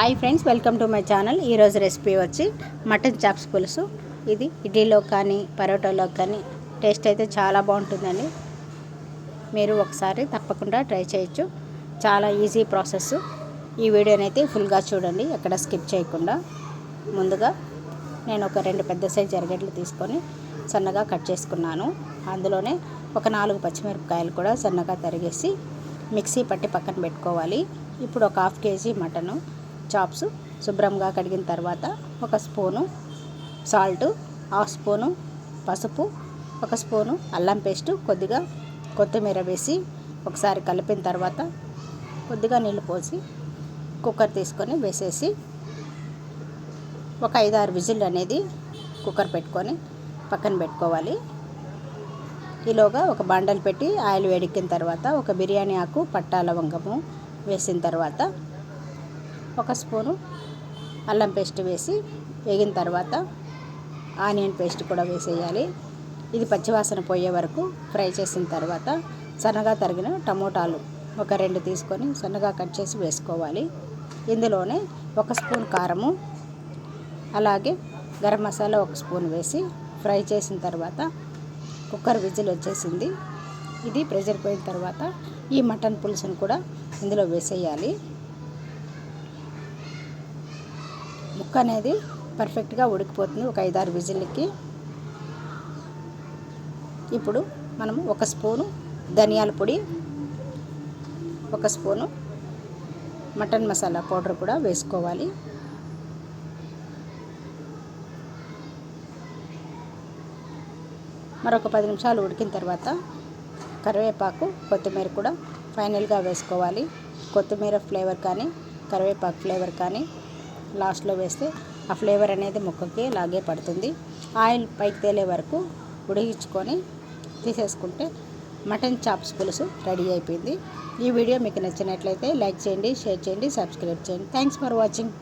Hi friends welcome to my channel ఈరోజు recipe వచ్చి mutton chops పులుసు. ఇది ఇడ్లీలో కానీ పరోటాలో కానీ టేస్ట్ అయితే చాలా బాగుంటుందండి. మీరు ఒకసారి తప్పకుండా ట్రై చేయొచ్చు. చాలా ఈజీ ప్రాసెస్ ఈ వీడియోని అయితే ఫుల్గా చూడండి ఎక్కడ స్కిప్ చేయకుండా. ముందుగా నేను ఒక రెండు పెద్ద సైజ్ ఎరగడ్లు తీసుకొని సన్నగా కట్ చేసుకున్నాను. అందులోనే ఒక నాలుగు పచ్చిమిరపకాయలు కూడా సన్నగా తరిగేసి మిక్సీ పట్టి పక్కన పెట్టుకోవాలి. ఇప్పుడు ఒక హాఫ్ కేజీ మటను చాప్స్ శుభ్రంగా కడిగిన తర్వాత ఒక స్పూను సాల్ట్ హాఫ్ స్పూను పసుపు ఒక స్పూను అల్లం పేస్టు కొద్దిగా కొత్తిమీర వేసి ఒకసారి కలిపిన తర్వాత కొద్దిగా నీళ్ళు పోసి కుక్కర్ తీసుకొని వేసేసి ఒక ఐదు ఆరు విజిల్ అనేది కుక్కర్ పెట్టుకొని పక్కన పెట్టుకోవాలి. ఈలోగా ఒక బండలు పెట్టి ఆయిల్ వేడెక్కిన తర్వాత ఒక బిర్యానీ ఆకు పట్టా లవంగము వేసిన తర్వాత ఒక స్పూను అల్లం పేస్ట్ వేసి వేగిన తర్వాత ఆనియన్ పేస్ట్ కూడా వేసేయాలి. ఇది పచ్చివాసన పోయే వరకు ఫ్రై చేసిన తర్వాత సన్నగా తరిగిన టమోటాలు ఒక రెండు తీసుకొని సన్నగా కట్ చేసి వేసుకోవాలి. ఇందులోనే ఒక స్పూన్ కారము అలాగే గరం మసాలా ఒక స్పూన్ వేసి ఫ్రై చేసిన తర్వాత కుక్కర్ విజిల్ వచ్చేసింది. ఇది ప్రెషర్ పోయిన తర్వాత ఈ మటన్ పులుసును కూడా ఇందులో వేసేయాలి. ముక్క అనేది పర్ఫెక్ట్గా ఉడికిపోతుంది ఒక ఐదారు విజిల్కి. ఇప్పుడు మనము ఒక స్పూను ధనియాల పొడి ఒక స్పూను మటన్ మసాలా పౌడర్ కూడా వేసుకోవాలి. మరొక పది నిమిషాలు ఉడికిన తర్వాత కరివేపాకు కొత్తిమీర కూడా ఫైనల్గా వేసుకోవాలి. కొత్తిమీర ఫ్లేవర్ కానీ కరివేపాకు ఫ్లేవర్ కానీ లాస్ట్లో వేస్తే ఆ ఫ్లేవర్ అనేది ముక్కకి లాగే పడుతుంది. ఆయిల్ పైకి తేలే వరకు ఉడిగించుకొని తీసేసుకుంటే మటన్ చాప్స్ పులుసు రెడీ అయిపోయింది. ఈ వీడియో మీకు నచ్చినట్లయితే లైక్ చేయండి షేర్ చేయండి సబ్స్క్రైబ్ చేయండి. Thanks for watching